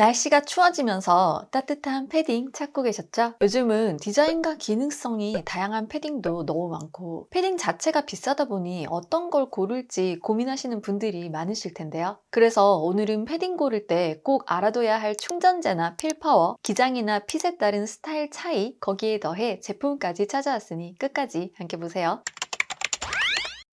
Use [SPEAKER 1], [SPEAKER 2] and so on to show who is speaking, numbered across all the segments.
[SPEAKER 1] 날씨가 추워지면서 따뜻한 패딩 찾고 계셨죠? 요즘은 디자인과 기능성이 다양한 패딩도 너무 많고 패딩 자체가 비싸다 보니 어떤 걸 고를지 고민하시는 분들이 많으실 텐데요. 그래서 오늘은 패딩 고를 때 꼭 알아둬야 할 충전재나 필파워, 기장이나 핏에 따른 스타일 차이, 거기에 더해 제품까지 찾아왔으니 끝까지 함께 보세요.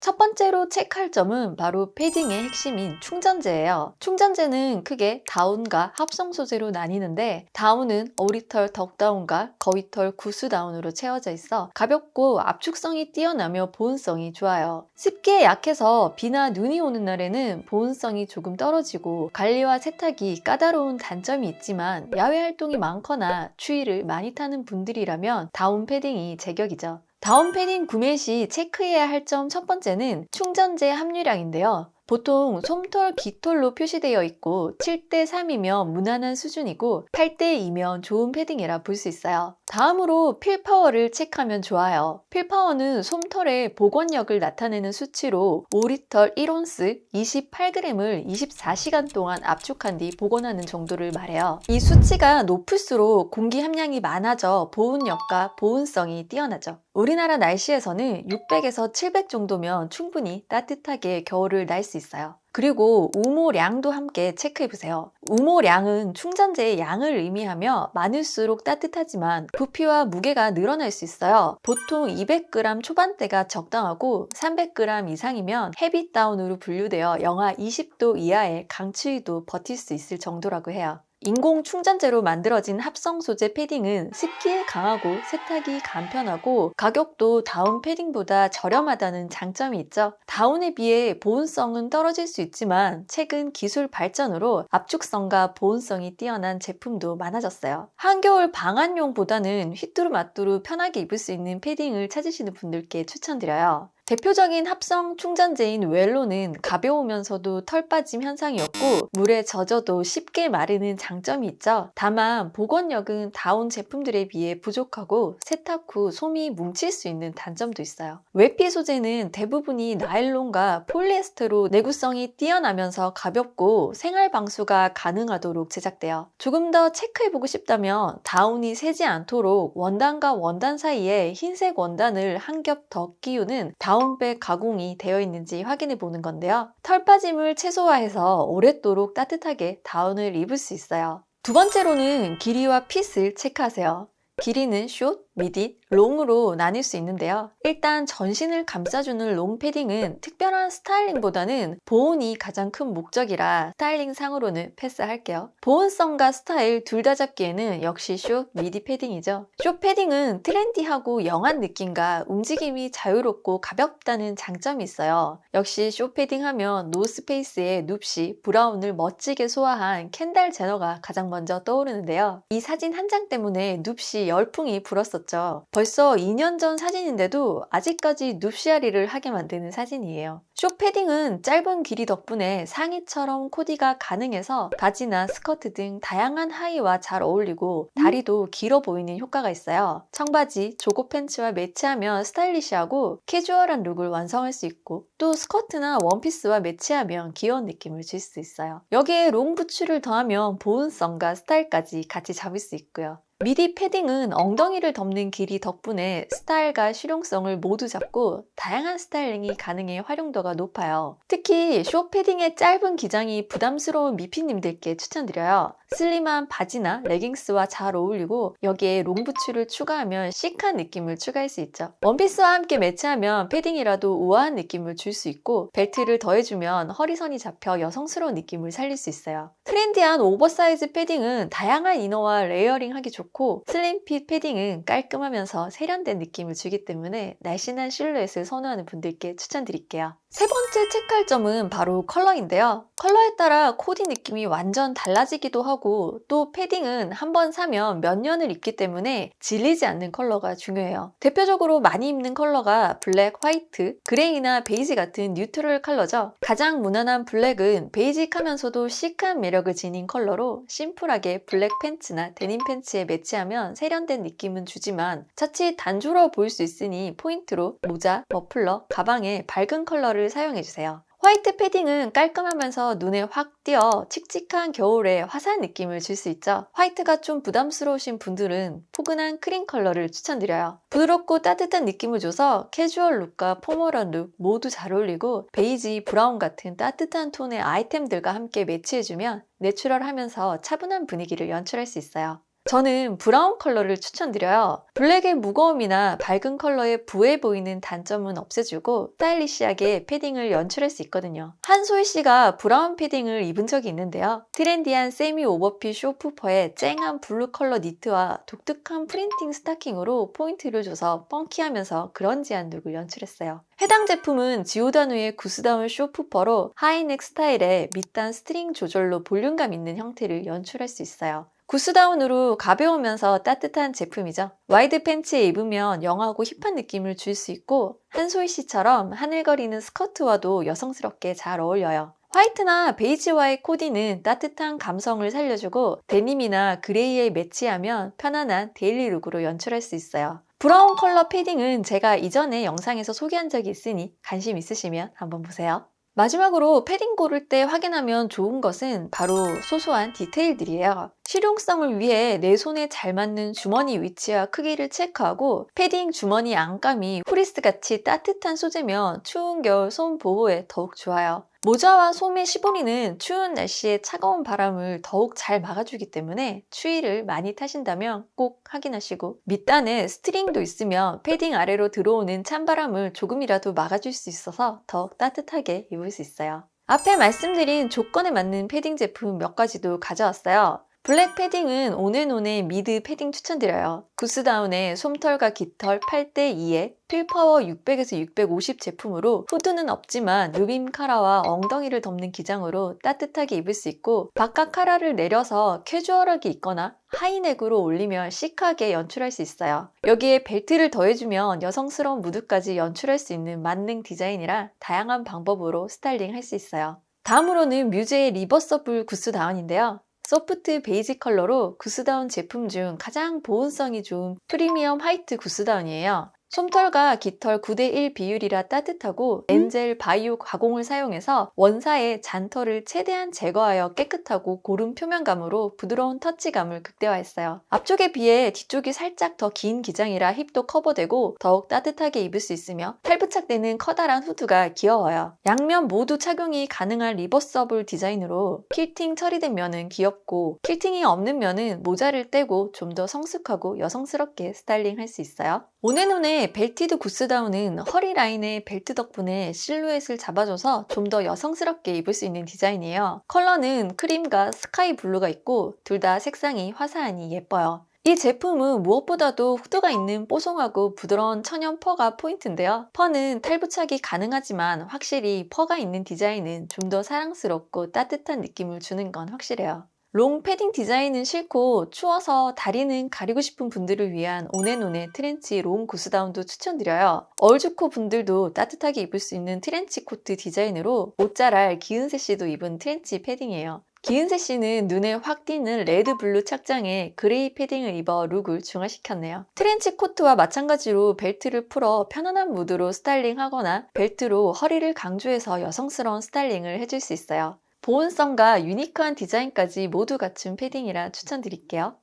[SPEAKER 1] 첫 번째로 체크할 점은 바로 패딩의 핵심인 충전재예요. 충전재는 크게 다운과 합성 소재로 나뉘는데 다운은 오리털 덕다운과 거위털 구스다운으로 채워져 있어 가볍고 압축성이 뛰어나며 보온성이 좋아요. 습기에 약해서 비나 눈이 오는 날에는 보온성이 조금 떨어지고 관리와 세탁이 까다로운 단점이 있지만 야외 활동이 많거나 추위를 많이 타는 분들이라면 다운 패딩이 제격이죠. 다운 패딩 구매 시 체크해야 할 점 첫 번째는 충전재 함유량인데요. 보통 솜털, 깃털로 표시되어 있고 7대 3이면 무난한 수준이고 8대 2면 좋은 패딩이라 볼 수 있어요. 다음으로 필파워를 체크하면 좋아요. 필파워는 솜털의 복원력을 나타내는 수치로 5리터 1온스 28g을 24시간 동안 압축한 뒤 복원하는 정도를 말해요. 이 수치가 높을수록 공기 함량이 많아져 보온력과 보온성이 뛰어나죠. 우리나라 날씨에서는 600에서 700 정도면 충분히 따뜻하게 겨울을 날 수 있어요. 그리고 우모량도 함께 체크해보세요. 우모량은 충전재의 양을 의미하며 많을수록 따뜻하지만 부피와 무게가 늘어날 수 있어요. 보통 200g 초반대가 적당하고 300g 이상이면 헤비 다운으로 분류되어 영하 20도 이하의 강추위도 버틸 수 있을 정도라고 해요. 인공 충전재로 만들어진 합성 소재 패딩은 습기에 강하고 세탁이 간편하고 가격도 다운 패딩보다 저렴하다는 장점이 있죠. 다운에 비해 보온성은 떨어질 수 있지만 최근 기술 발전으로 압축성과 보온성이 뛰어난 제품도 많아졌어요. 한겨울 방한용보다는 휘뚜루마뚜루 편하게 입을 수 있는 패딩을 찾으시는 분들께 추천드려요. 대표적인 합성 충전재인 웰로는 가벼우면서도 털 빠짐 현상이 없고 물에 젖어도 쉽게 마르는 장점이 있죠. 다만 복원력은 다운 제품들에 비해 부족하고 세탁 후 솜이 뭉칠 수 있는 단점도 있어요. 외피 소재는 대부분이 나일론과 폴리에스테로 내구성이 뛰어나면서 가볍고 생활 방수가 가능하도록 제작돼요. 조금 더 체크해보고 싶다면 다운이 새지 않도록 원단과 원단 사이에 흰색 원단을 한 겹 더 끼우는 다운 다운백 가공이 되어 있는지 확인해 보는 건데요. 털 빠짐을 최소화해서 오랫도록 따뜻하게 다운을 입을 수 있어요. 두 번째로는 길이와 핏을 체크하세요. 길이는 숏, 미디, 롱으로 나뉠 수 있는데요. 일단 전신을 감싸주는 롱 패딩은 특별한 스타일링보다는 보온이 가장 큰 목적이라 스타일링 상으로는 패스할게요. 보온성과 스타일 둘 다 잡기에는 역시 숏, 미디 패딩이죠. 숏 패딩은 트렌디하고 영한 느낌과 움직임이 자유롭고 가볍다는 장점이 있어요. 역시 숏 패딩 하면 노스페이스의 눕시, 브라운을 멋지게 소화한 켄달 제너가 가장 먼저 떠오르는데요. 이 사진 한 장 때문에 눕시 열풍이 불었었죠. 벌써 2년 전 사진인데도 아직까지 눕시아리를 하게 만드는 사진이에요. 쇼 패딩은 짧은 길이 덕분에 상의처럼 코디가 가능해서 바지나 스커트 등 다양한 하의와 잘 어울리고 다리도 길어 보이는 효과가 있어요. 청바지, 조거 팬츠와 매치하면 스타일리시하고 캐주얼한 룩을 완성할 수 있고 또 스커트나 원피스와 매치하면 귀여운 느낌을 줄 수 있어요. 여기에 롱 부츠를 더하면 보온성과 스타일까지 같이 잡을 수 있고요. 미디 패딩은 엉덩이를 덮는 길이 덕분에 스타일과 실용성을 모두 잡고 다양한 스타일링이 가능해 활용도가 높아요. 특히 쇼 패딩의 짧은 기장이 부담스러운 미피님들께 추천드려요. 슬림한 바지나 레깅스와 잘 어울리고 여기에 롱부츠를 추가하면 시크한 느낌을 추가할 수 있죠. 원피스와 함께 매치하면 패딩이라도 우아한 느낌을 줄 수 있고 벨트를 더해주면 허리선이 잡혀 여성스러운 느낌을 살릴 수 있어요. 트렌디한 오버사이즈 패딩은 다양한 이너와 레이어링하기 좋고 슬림핏 패딩은 깔끔하면서 세련된 느낌을 주기 때문에 날씬한 실루엣을 선호하는 분들께 추천드릴게요. 세 번째 체크할 점은 바로 컬러인데요. 컬러에 따라 코디 느낌이 완전 달라지기도 하고 또 패딩은 한 번 사면 몇 년을 입기 때문에 질리지 않는 컬러가 중요해요. 대표적으로 많이 입는 컬러가 블랙, 화이트, 그레이나 베이지 같은 뉴트럴 컬러죠. 가장 무난한 블랙은 베이직하면서도 시크한 매력을 지닌 컬러로 심플하게 블랙 팬츠나 데님 팬츠에 매치하면 세련된 느낌은 주지만 자칫 단조로워 보일 수 있으니 포인트로 모자, 머플러, 가방에 밝은 컬러를 사용해주세요. 화이트 패딩은 깔끔하면서 눈에 확 띄어 칙칙한 겨울에 화사한 느낌을 줄 수 있죠. 화이트가 좀 부담스러우신 분들은 포근한 크림 컬러를 추천드려요. 부드럽고 따뜻한 느낌을 줘서 캐주얼 룩과 포멀한 룩 모두 잘 어울리고 베이지, 브라운 같은 따뜻한 톤의 아이템들과 함께 매치해주면 내추럴하면서 차분한 분위기를 연출할 수 있어요. 저는 브라운 컬러를 추천드려요. 블랙의 무거움이나 밝은 컬러의 부해 보이는 단점은 없애주고 스타일리시하게 패딩을 연출할 수 있거든요. 한소희 씨가 브라운 패딩을 입은 적이 있는데요. 트렌디한 세미 오버핏 쇼푸퍼에 쨍한 블루 컬러 니트와 독특한 프린팅 스타킹으로 포인트를 줘서 펑키하면서 그런지한 룩을 연출했어요. 해당 제품은 지오다누의 구스다운 쇼푸퍼로 하이넥 스타일의 밑단 스트링 조절로 볼륨감 있는 형태를 연출할 수 있어요. 구스다운으로 가벼우면서 따뜻한 제품이죠. 와이드 팬츠에 입으면 영하고 힙한 느낌을 줄 수 있고 한소희 씨처럼 하늘거리는 스커트와도 여성스럽게 잘 어울려요. 화이트나 베이지와의 코디는 따뜻한 감성을 살려주고 데님이나 그레이에 매치하면 편안한 데일리 룩으로 연출할 수 있어요. 브라운 컬러 패딩은 제가 이전에 영상에서 소개한 적이 있으니 관심 있으시면 한번 보세요. 마지막으로 패딩 고를 때 확인하면 좋은 것은 바로 소소한 디테일들이에요. 실용성을 위해 내 손에 잘 맞는 주머니 위치와 크기를 체크하고 패딩 주머니 안감이 후리스 같이 따뜻한 소재면 추운 겨울 손 보호에 더욱 좋아요. 모자와 소매 시보리는 추운 날씨에 차가운 바람을 더욱 잘 막아주기 때문에 추위를 많이 타신다면 꼭 확인하시고 밑단에 스트링도 있으면 패딩 아래로 들어오는 찬바람을 조금이라도 막아줄 수 있어서 더욱 따뜻하게 입을 수 있어요. 앞에 말씀드린 조건에 맞는 패딩 제품 몇 가지도 가져왔어요. 블랙 패딩은 온앤온의 미드 패딩 추천드려요. 구스다운의 솜털과 깃털 8대2에 필파워 600에서 650 제품으로 후드는 없지만 루빔 카라와 엉덩이를 덮는 기장으로 따뜻하게 입을 수 있고 바깥 카라를 내려서 캐주얼하게 입거나 하이넥으로 올리면 시크하게 연출할 수 있어요. 여기에 벨트를 더해주면 여성스러운 무드까지 연출할 수 있는 만능 디자인이라 다양한 방법으로 스타일링 할 수 있어요. 다음으로는 뮤즈의 리버서블 구스 다운인데요. 소프트 베이지 컬러로 구스다운 제품 중 가장 보온성이 좋은 프리미엄 화이트 구스다운이에요. 솜털과 깃털 9대1 비율이라 따뜻하고 엔젤 바이오 가공을 사용해서 원사의 잔털을 최대한 제거하여 깨끗하고 고른 표면감으로 부드러운 터치감을 극대화했어요. 앞쪽에 비해 뒤쪽이 살짝 더 긴 기장이라 힙도 커버되고 더욱 따뜻하게 입을 수 있으며 탈부착되는 커다란 후드가 귀여워요. 양면 모두 착용이 가능한 리버서블 디자인으로 킬팅 처리된 면은 귀엽고 킬팅이 없는 면은 모자를 떼고 좀 더 성숙하고 여성스럽게 스타일링 할 수 있어요. 온앤온의 벨티드 구스다운은 허리 라인의 벨트 덕분에 실루엣을 잡아줘서 좀 더 여성스럽게 입을 수 있는 디자인이에요. 컬러는 크림과 스카이 블루가 있고 둘 다 색상이 화사하니 예뻐요. 이 제품은 무엇보다도 후드가 있는 뽀송하고 부드러운 천연 퍼가 포인트인데요. 퍼는 탈부착이 가능하지만 확실히 퍼가 있는 디자인은 좀 더 사랑스럽고 따뜻한 느낌을 주는 건 확실해요. 롱 패딩 디자인은 싫고 추워서 다리는 가리고 싶은 분들을 위한 온앤온의 트렌치 롱 구스다운도 추천드려요. 얼주코 분들도 따뜻하게 입을 수 있는 트렌치 코트 디자인으로 옷자랄 기은세 씨도 입은 트렌치 패딩이에요. 기은세 씨는 눈에 확 띄는 레드 블루 착장에 그레이 패딩을 입어 룩을 중화시켰네요. 트렌치 코트와 마찬가지로 벨트를 풀어 편안한 무드로 스타일링하거나 벨트로 허리를 강조해서 여성스러운 스타일링을 해줄 수 있어요. 보온성과 유니크한 디자인까지 모두 갖춘 패딩이라 추천드릴게요.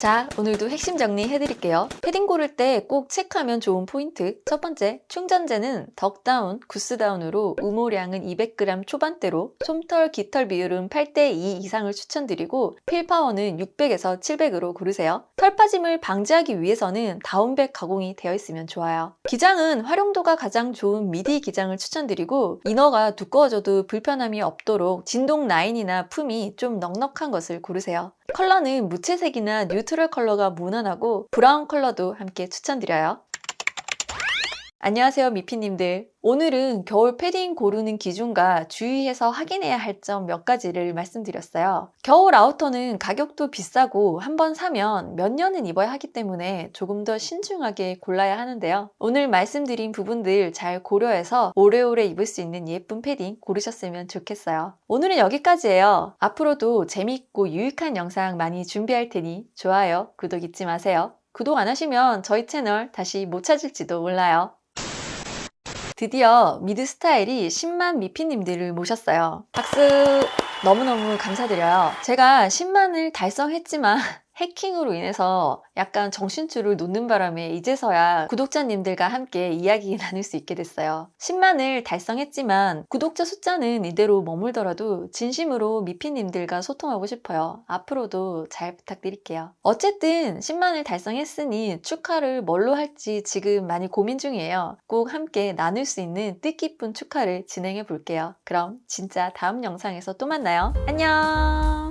[SPEAKER 1] 자, 오늘도 핵심 정리 해드릴게요. 패딩 고를 때 꼭 체크하면 좋은 포인트. 첫 번째, 충전재는 덕다운, 구스다운으로 우모량은 200g 초반대로 솜털, 깃털 비율은 8대2 이상을 추천드리고 필파워는 600에서 700으로 고르세요. 털 빠짐을 방지하기 위해서는 다운백 가공이 되어 있으면 좋아요. 기장은 활용도가 가장 좋은 미디 기장을 추천드리고 이너가 두꺼워져도 불편함이 없도록 진동 라인이나 품이 좀 넉넉한 것을 고르세요. 컬러는 무채색이나 뉴 트럴 컬러가 무난하고 브라운 컬러도 함께 추천드려요. 안녕하세요 미피님들. 오늘은 겨울 패딩 고르는 기준과 주의해서 확인해야 할 점 몇 가지를 말씀드렸어요. 겨울 아우터는 가격도 비싸고 한번 사면 몇 년은 입어야 하기 때문에 조금 더 신중하게 골라야 하는데요. 오늘 말씀드린 부분들 잘 고려해서 오래오래 입을 수 있는 예쁜 패딩 고르셨으면 좋겠어요. 오늘은 여기까지예요. 앞으로도 재밌고 유익한 영상 많이 준비할 테니 좋아요 구독 잊지 마세요. 구독 안 하시면 저희 채널 다시 못 찾을지도 몰라요 드디어 미드 스타일이 10만 미피님들을 모셨어요. 박수! 너무너무 감사드려요. 제가 10만을 달성했지만 해킹으로 인해서 약간 정신줄을 놓는 바람에 이제서야 구독자님들과 함께 이야기 나눌 수 있게 됐어요. 10만을 달성했지만 구독자 숫자는 이대로 머물더라도 진심으로 미피님들과 소통하고 싶어요. 앞으로도 잘 부탁드릴게요. 어쨌든 10만을 달성했으니 축하를 뭘로 할지 지금 많이 고민 중이에요. 꼭 함께 나눌 수 있는 뜻깊은 축하를 진행해 볼게요. 그럼 진짜 다음 영상에서 또 만나요. 안녕!